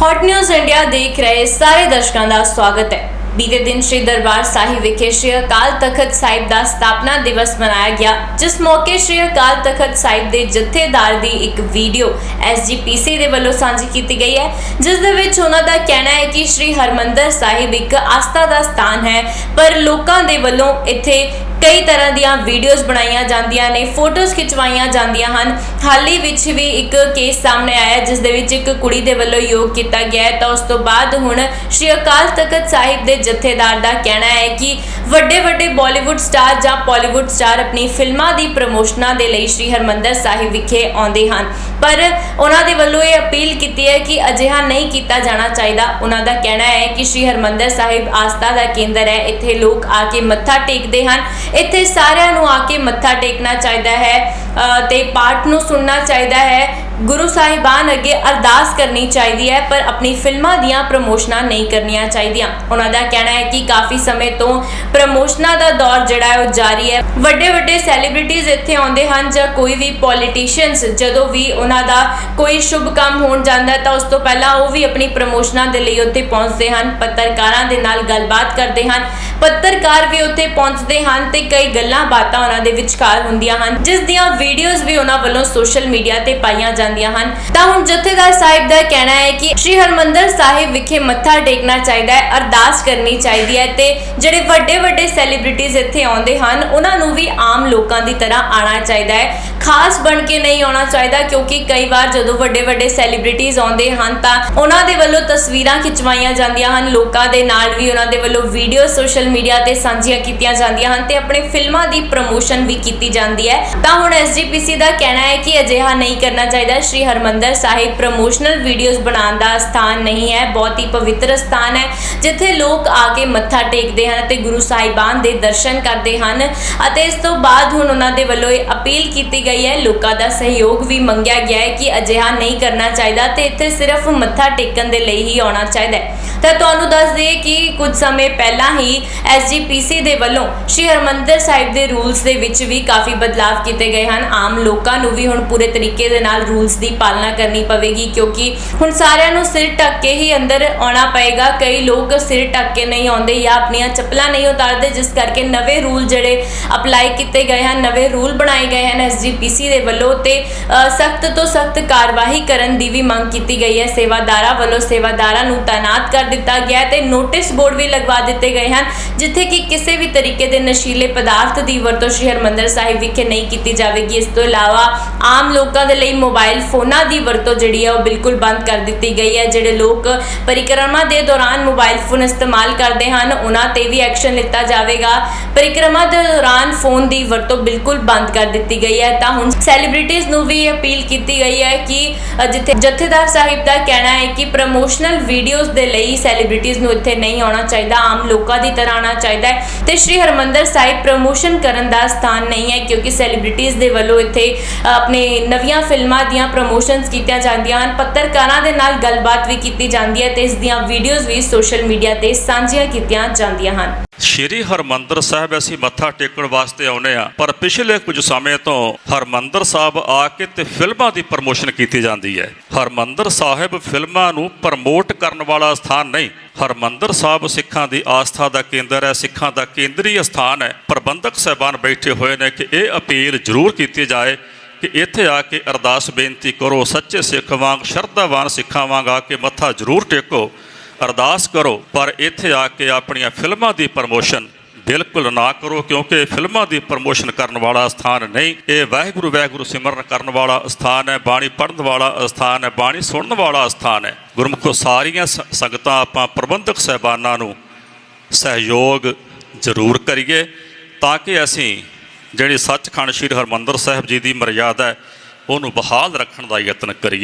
Hot news India ਦੇਖ ਰਹੇ ਸਾਰੇ ਦਰਸ਼ਕਾਂ ਦਾ ਸਵਾਗਤ ਹੈ। ਬੀਤੇ ਦਿਨ ਸ਼੍ਰੀ ਦਰਬਾਰ ਸਾਹਿਬ ਵਿਖੇ ਸ਼੍ਰੀ ਅਕਾਲ ਤਖਤ ਸਾਹਿਬ ਦਾ ਸਥਾਪਨਾ ਦਿਵਸ ਮਨਾਇਆ ਗਿਆ, ਜਿਸ ਮੌਕੇ ਸ਼੍ਰੀ ਅਕਾਲ ਤਖਤ ਸਾਹਿਬ ਦੇ ਜਥੇਦਾਰ ਦੀ ਇੱਕ ਵੀਡੀਓ ਐਸਜੀਪੀਸੀ ਦੇ ਵੱਲੋਂ ਸਾਂਝੀ ਕੀਤੀ ਗਈ ਹੈ, ਜਿਸ ਦੇ ਵਿੱਚ ਉਹਨਾਂ ਦਾ ਕਹਿਣਾ ਹੈ ਕਿ ਸ਼੍ਰੀ ਹਰਮੰਦਰ ਸਾਹਿਬ ਇੱਕ ਆਸਥਾ ਦਾ ਸਥਾਨ ਹੈ, ਪਰ ਲੋਕਾਂ ਦੇ ਵੱਲੋਂ ਇੱਥੇ ਕਈ ਤਰ੍ਹਾਂ ਦੀਆਂ ਵੀਡੀਓਜ਼ ਬਣਾਈਆਂ ਜਾਂਦੀਆਂ ਨੇ ਫੋਟੋਜ਼ ਖਿਚਵਾਈਆਂ ਜਾਂਦੀਆਂ ਹਨ। ਹਾਲ ਹੀ ਵਿੱਚ ਵੀ ਇੱਕ ਕੇਸ ਸਾਹਮਣੇ ਆਇਆ, ਜਿਸ ਦੇ ਵਿੱਚ ਇੱਕ ਕੁੜੀ ਦੇ ਵੱਲੋਂ ਯੋਗ ਕੀਤਾ ਗਿਆ ਹੈ। ਤਾਂ ਉਸ ਤੋਂ ਬਾਅਦ ਹੁਣ ਸ਼੍ਰੀ ਅਕਾਲ ਤਖਤ ਸਾਹਿਬ ਦੇ ਜਥੇਦਾਰ ਦਾ ਕਹਿਣਾ ਹੈ ਕਿ ਵੱਡੇ ਵੱਡੇ ਬਾਲੀਵੁੱਡ ਸਟਾਰ ਜਾਂ ਬਾਲੀਵੁੱਡ ਸਟਾਰ ਆਪਣੀ ਫਿਲਮਾਂ ਦੀ ਪ੍ਰਮੋਸ਼ਨਾਂ ਦੇ ਲਈ ਸ਼੍ਰੀ ਹਰਮੰਦਰ ਸਾਹਿਬ ਵਿਖੇ ਆਉਂਦੇ ਹਨ। ਪਰ ਉਹਨਾਂ ਦੇ ਵੱਲੋਂ ਇਹ ਅਪੀਲ ਕੀਤੀ ਹੈ ਕਿ ਅਜਿਹਾ ਨਹੀਂ ਕੀਤਾ ਜਾਣਾ ਚਾਹੀਦਾ। ਉਹਨਾਂ ਦਾ ਕਹਿਣਾ ਹੈ ਕਿ ਸ਼੍ਰੀ ਹਰਮੰਦਰ ਸਾਹਿਬ ਆਸਥਾ ਦਾ ਕੇਂਦਰ ਹੈ। ਇੱਥੇ ਲੋਕ ਆ ਕੇ ਮੱਥਾ ਟੇਕਦੇ ਹਨ। ਇੱਥੇ ਸਾਰਿਆਂ ਨੂੰ ਆ ਕੇ ਮੱਥਾ ਟੇਕਣਾ ਚਾਹੀਦਾ ਹੈ ਅ, ਤੇ ਪਾਠ ਨੂੰ ਸੁਣਨਾ ਚਾਹੀਦਾ ਹੈ। ਗੁਰੂ ਸਾਹਿਬਾਨ ਅੱਗੇ ਅਰਦਾਸ ਕਰਨੀ ਚਾਹੀਦੀ ਹੈ, ਪਰ ਆਪਣੀ ਫਿਲਮਾਂ ਦੀਆਂ ਪ੍ਰਮੋਸ਼ਨਾਂ ਨਹੀਂ ਕਰਨੀਆਂ ਚਾਹੀਦੀਆਂ। ਉਹਨਾਂ ਦਾ ਕਹਿਣਾ ਹੈ ਕਿ ਕਾਫੀ ਸਮੇਂ ਤੋਂ ਪ੍ਰਮੋਸ਼ਨਾਂ ਦਾ ਦੌਰ ਜਿਹੜਾ ਹੈ ਉਹ ਜਾਰੀ ਹੈ। ਵੱਡੇ ਵੱਡੇ ਸੈਲੀਬ੍ਰਿਟੀਜ਼ ਇੱਥੇ ਆਉਂਦੇ ਹਨ ਜਾਂ ਕੋਈ ਵੀ ਪੋਲੀਟੀਸ਼ੀਅਨਸ ਜਦੋਂ ਵੀ ਉਹਨਾਂ ਦਾ ਕੋਈ ਸ਼ੁਭ ਕੰਮ ਹੋਣ ਜਾਂਦਾ, ਤਾਂ ਉਸ ਤੋਂ ਪਹਿਲਾਂ ਉਹ ਵੀ ਆਪਣੀ ਪ੍ਰਮੋਸ਼ਨਾਂ ਦੇ ਲਈ ਉੱਥੇ ਪਹੁੰਚਦੇ ਹਨ, ਪੱਤਰਕਾਰਾਂ ਦੇ ਨਾਲ ਗੱਲਬਾਤ ਕਰਦੇ ਹਨ। ਪੱਤਰਕਾਰ ਵੀ ਉੱਥੇ ਪਹੁੰਚਦੇ ਹਨ ਤੇ ਕਈ ਗੱਲਾਂ ਬਾਤਾਂ ਉਹਨਾਂ ਦੇ ਵਿਚਕਾਰ ਹੁੰਦੀਆਂ ਹਨ, ਜਿਸ ਦੀਆਂ ਵੀਡੀਓਜ਼ ਵੀ ਉਹਨਾਂ ਵੱਲੋਂ ਸੋਸ਼ਲ ਮੀਡੀਆ ਤੇ ਪਾਈਆਂ ਜਾਂਦੀਆਂ ਹਨ। ਤਾਂ ਹੁਣ ਜਥੇਦਾਰ ਸਾਹਿਬ ਦਾ ਕਹਿਣਾ ਹੈ ਕਿ ਸ਼੍ਰੀ ਹਰਮੰਦਰ ਸਾਹਿਬ ਵਿਖੇ ਮੱਥਾ ਟੇਕਣਾ ਚਾਹੀਦਾ ਹੈ, ਅਰਦਾਸ ਕਰਨੀ ਚਾਹੀਦੀ ਹੈ ਤੇ ਜਿਹੜੇ ਵੱਡੇ ਵੱਡੇ ਸੈਲੀਬ੍ਰਿਟੀਜ਼ ਇੱਥੇ ਆਉਂਦੇ ਹਨ, ਉਹਨਾਂ ਨੂੰ ਵੀ ਆਮ ਲੋਕਾਂ ਦੀ ਤਰ੍ਹਾਂ ਆਉਣਾ ਚਾਹੀਦਾ ਹੈ। ਖਾਸ ਬਣ ਕੇ ਨਹੀਂ ਆਉਣਾ ਚਾਹੀਦਾ ਕਿਉਂਕਿ ਕਈ ਵਾਰ ਜਦੋਂ ਵੱਡੇ ਵੱਡੇ ਸੈਲੀਬ੍ਰਿਟੀਜ਼ ਆਉਂਦੇ ਹਨ ਤਾਂ ਉਹਨਾਂ ਦੇ ਵੱਲੋਂ ਤਸਵੀਰਾਂ ਖਿਚਵਾਈਆਂ ਜਾਂਦੀਆਂ ਹਨ, ਲੋਕਾਂ ਦੇ ਨਾਲ ਵੀ ਉਹਨਾਂ ਦੇ ਵੱਲੋਂ ਵੀਡੀਓ ਸੋਸ਼ਲ ਮੀਡੀਆ ਤੇ ਸਾਂਝੀਆਂ ਕੀਤੀਆਂ ਜਾਂਦੀਆਂ ਹਨ ਤੇ ਆਪਣੇ ਫਿਲਮਾਂ ਦੀ ਪ੍ਰਮੋਸ਼ਨ ਵੀ ਕੀਤੀ ਜਾਂਦੀ ਹੈ। ਤਾਂ ਹੁਣ ਐਸਜੀਪੀਸੀ ਦਾ ਕਹਿਣਾ ਹੈ ਕਿ ਅਜਿਹਾ ਨਹੀਂ ਕਰਨਾ ਚਾਹੀਦਾ ਸ਼੍ਰੀ ਹਰਮੰਦਰ ਸਾਹਿਬ ਪ੍ਰਮੋਸ਼ਨਲ ਵੀਡੀਓਜ਼ ਬਣਾਉਣ ਦਾ ਸਥਾਨ ਨਹੀਂ ਹੈ, ਬਹੁਤ ਹੀ ਪਵਿੱਤਰ ਸਥਾਨ ਹੈ, ਜਿੱਥੇ ਲੋਕ ਆ ਕੇ ਮੱਥਾ ਟੇਕਦੇ ਹਨ ਅਤੇ ਗੁਰੂ ਸਾਹਿਬਾਨ ਦੇ ਦਰਸ਼ਨ ਕਰਦੇ ਹਨ ਅਤੇ ਇਸ ਤੋਂ ਬਾਅਦ ਹੁਣ ਉਹਨਾਂ ਦੇ ਵੱਲੋਂ ਇਹ ਅਪੀਲ ਕੀਤੀ ਗਈ ਹੈ, ਲੋਕਾਂ ਦਾ ਸਹਿਯੋਗ ਵੀ ਮੰਗਿਆ ਗਿਆ ਹੈ ਕਿ ਅਜਿਹਾ ਨਹੀਂ ਕਰਨਾ ਚਾਹੀਦਾ ਤੇ ਇੱਥੇ ਸਿਰਫ ਮੱਥਾ ਟੇਕਣ ਦੇ ਲਈ ਹੀ ਆਉਣਾ ਚਾਹੀਦਾ ਹੈ। ਤਾਂ ਤੁਹਾਨੂੰ ਦੱਸ ਦਈਏ ਕਿ ਕੁਝ ਸਮੇਂ ਪਹਿਲਾਂ ਹੀ ਐਸਜੀਪੀਸੀ ਦੇ ਵੱਲੋਂ ਸ਼੍ਰੀ ਹਰਮੰਦਰ ਸਾਹਿਬ ਦੇ ਰੂਲਸ ਦੇ ਵਿੱਚ ਵੀ ਕਾਫੀ ਬਦਲਾਅ ਕੀਤੇ ਗਏ ਹਨ। ਆਮ ਲੋਕਾਂ ਨੂੰ ਵੀ ਹੁਣ ਪੂਰੇ ਤਰੀਕੇ ਦੇ ਨਾਲ ਰੂਲ ਰੂਲਸ ਦੀ ਪਾਲਣਾ ਕਰਨੀ ਪਵੇਗੀ, ਕਿਉਂਕਿ ਹੁਣ ਸਾਰਿਆਂ ਨੂੰ ਸਿਰ ਢੱਕ ਕੇ ਹੀ ਅੰਦਰ ਆਉਣਾ ਪਏਗਾ। ਕਈ ਲੋਕ ਸਿਰ ਢੱਕ ਕੇ ਨਹੀਂ ਆਉਂਦੇ ਜਾਂ ਆਪਣੀਆਂ ਚੱਪਲਾਂ ਨਹੀਂ ਉਤਾਰਦੇ, ਜਿਸ ਕਰਕੇ ਨਵੇਂ ਰੂਲ ਜਿਹੜੇ ਅਪਲਾਈ ਕੀਤੇ ਗਏ ਹਨ, ਨਵੇਂ ਰੂਲ ਬਣਾਏ ਗਏ ਹਨ ਐਸਜੀਪੀਸੀ ਦੇ ਵੱਲੋਂ ਤੇ ਸਖਤ ਤੋਂ ਸਖਤ ਕਾਰਵਾਈ ਕਰਨ ਦੀ ਵੀ ਮੰਗ ਕੀਤੀ ਗਈ ਹੈ। ਸੇਵਾਦਾਰਾਂ ਵੱਲੋਂ ਸੇਵਾਦਾਰਾਂ ਨੂੰ ਤਾਇਨਾਤ ਕਰ ਦਿੱਤਾ ਗਿਆ ਹੈ ਤੇ ਨੋਟਿਸ ਬੋਰਡ ਵੀ ਲਗਵਾ ਦਿੱਤੇ ਗਏ ਹਨ, ਜਿੱਥੇ ਕਿ ਕਿਸੇ ਵੀ ਤਰੀਕੇ ਦੇ ਨਸ਼ੀਲੇ ਪਦਾਰਥ ਦੀ ਵਰਤੋਂ ਸ਼੍ਰੀ ਹਰਮੰਦਰ ਸਾਹਿਬ ਵਿਖੇ ਨਹੀਂ ਕੀਤੀ ਜਾਵੇਗੀ। ਇਸ ਤੋਂ ਇਲਾਵਾ ਆਮ ਲੋਕਾਂ ਦੇ ਲਈ ਮੋਬਾਈਲ ਫੋਨਾਂ ਦੀ ਵਰਤੋਂ ਜਿਹੜੀ ਹੈ ਉਹ ਬਿਲਕੁਲ ਬੰਦ ਕਰ ਦਿੱਤੀ ਗਈ ਹੈ। ਜਿਹੜੇ ਲੋਕ ਪਰਿਕਰਮਾ ਦੇ ਦੌਰਾਨ ਮੋਬਾਈਲ ਫੋਨ ਇਸਤੇਮਾਲ ਕਰਦੇ ਹਨ, ਉਹਨਾਂ ਤੇ ਵੀ ਐਕਸ਼ਨ ਲਿੱਤਾ ਜਾਵੇਗਾ। ਪਰਿਕਰਮਾ ਦੇ ਦੌਰਾਨ ਫੋਨ ਦੀ ਵਰਤੋਂ ਬਿਲਕੁਲ ਬੰਦ ਕਰ ਦਿੱਤੀ ਗਈ ਹੈ। ਤਾਂ ਹੁਣ ਸੈਲੀਬ੍ਰਿਟੀਜ਼ ਨੂੰ ਵੀ ਅਪੀਲ ਕੀਤੀ ਗਈ ਹੈ ਕਿ ਜਿੱਥੇ ਜਥੇਦਾਰ ਸਾਹਿਬ ਦਾ ਕਹਿਣਾ ਹੈ ਕਿ ਪ੍ਰਮੋਸ਼ਨਲ ਵੀਡੀਓਜ਼ ਦੇ ਲਈ ਸੈਲੀਬ੍ਰਿਟੀਜ਼ ਨੂੰ ਇੱਥੇ ਨਹੀਂ ਆਉਣਾ ਚਾਹੀਦਾ, ਆਮ ਲੋਕਾਂ ਦੀ ਤਰ੍ਹਾਂ ਆਉਣਾ ਚਾਹੀਦਾ ਹੈ। ਤੇ ਸ਼੍ਰੀ ਹਰਮੰਦਰ ਸਾਹਿਬ ਪ੍ਰਮੋਸ਼ਨ ਕਰਨ ਦਾ ਸਥਾਨ ਨਹੀਂ ਹੈ, ਕਿਉਂਕਿ ਸੈਲੀਬ੍ਰਿਟੀਜ਼ ਦੇ ਵੱਲੋਂ ਇੱਥੇ ਆਪਣੇ ਨਵੀਆਂ ਫਿਲਮਾਂ ਦੀਆਂ ਪ੍ਰਮੋਸ਼ਨਸ ਕੀਤੀਆਂ ਜਾਂਦੀਆਂ ਹਨ, ਪੱਤਰਕਾਰਾਂ ਦੇ ਨਾਲ ਗੱਲਬਾਤ ਵੀ ਕੀਤੀ ਜਾਂਦੀ ਹੈ ਤੇ ਇਸ ਦੀਆਂ ਵੀਡੀਓਜ਼ ਵੀ ਸੋਸ਼ਲ ਮੀਡੀਆ ਤੇ ਸਾਂਝੀਆਂ ਕੀਤੀਆਂ ਜਾਂਦੀਆਂ ਹਨ। ਸ਼੍ਰੀ ਹਰਮੰਦਰ ਸਾਹਿਬ ਅਸੀਂ ਮੱਥਾ ਟੇਕਣ ਵਾਸਤੇ ਆਉਨੇ ਆ ਪਰ ਪਿਛਲੇ ਕੁਝ ਸਮੇਂ ਤੋਂ ਹਰਮੰਦਰ ਸਾਹਿਬ ਆ ਕੇ ਤੇ ਫਿਲਮਾਂ ਦੀ ਪ੍ਰਮੋਸ਼ਨ ਕੀਤੀ ਜਾਂਦੀ ਹੈ। ਹਰਮੰਦਰ ਸਾਹਿਬ ਫਿਲਮਾਂ ਨੂੰ ਪ੍ਰਮੋਟ ਕਰਨ ਵਾਲਾ ਸਥਾਨ ਨਹੀਂ, ਹਰਮੰਦਰ ਸਾਹਿਬ ਸਿੱਖਾਂ ਦੀ ਆਸਥਾ ਦਾ ਕੇਂਦਰ ਹੈ, ਸਿੱਖਾਂ ਦਾ ਕੇਂਦਰੀ ਸਥਾਨ ਹੈ। ਪ੍ਰਬੰਧਕ ਸਹਿਬਾਨ ਬੈਠੇ ਹੋਏ ਨੇ ਕਿ ਇਹ ਅਪੀਲ ਜ਼ਰੂਰ ਕੀਤੀ ਜਾਏ ਕਿ ਇੱਥੇ ਆ ਕੇ ਅਰਦਾਸ ਬੇਨਤੀ ਕਰੋ, ਸੱਚੇ ਸਿੱਖ ਵਾਂਗ, ਸ਼ਰਧਾਵਾਨ ਸਿੱਖਾਂ ਵਾਂਗ ਆ ਕੇ ਮੱਥਾ ਜ਼ਰੂਰ ਟੇਕੋ, ਅਰਦਾਸ ਕਰੋ, ਪਰ ਇੱਥੇ ਆ ਕੇ ਆਪਣੀਆਂ ਫਿਲਮਾਂ ਦੀ ਪ੍ਰਮੋਸ਼ਨ ਬਿਲਕੁਲ ਨਾ ਕਰੋ, ਕਿਉਂਕਿ ਫਿਲਮਾਂ ਦੀ ਪ੍ਰਮੋਸ਼ਨ ਕਰਨ ਵਾਲਾ ਸਥਾਨ ਨਹੀਂ, ਇਹ ਵਾਹਿਗੁਰੂ ਵਾਹਿਗੁਰੂ ਸਿਮਰਨ ਕਰਨ ਵਾਲਾ ਸਥਾਨ ਹੈ, ਬਾਣੀ ਪੜ੍ਹਨ ਵਾਲਾ ਸਥਾਨ ਹੈ, ਬਾਣੀ ਸੁਣਨ ਵਾਲਾ ਸਥਾਨ ਹੈ। ਗੁਰਮੁਖੋ, ਸਾਰੀਆਂ ਸ- ਸੰਗਤਾਂ ਆਪਾਂ ਪ੍ਰਬੰਧਕ ਸਹਿਬਾਨਾਂ ਨੂੰ ਸਹਿਯੋਗ ਜ਼ਰੂਰ ਕਰੀਏ, ਤਾਂ ਕਿ ਅਸੀਂ ਜਿਹੜੀ ਸੱਚਖੰਡ ਸ੍ਰੀ ਹਰਮੰਦਰ ਸਾਹਿਬ ਜੀ ਦੀ ਮਰਜ਼ਾਦਾ ਹੈ, ਉਹਨੂੰ ਬਹਾਲ ਰੱਖਣ ਦਾ ਯਤਨ ਕਰੀਏ।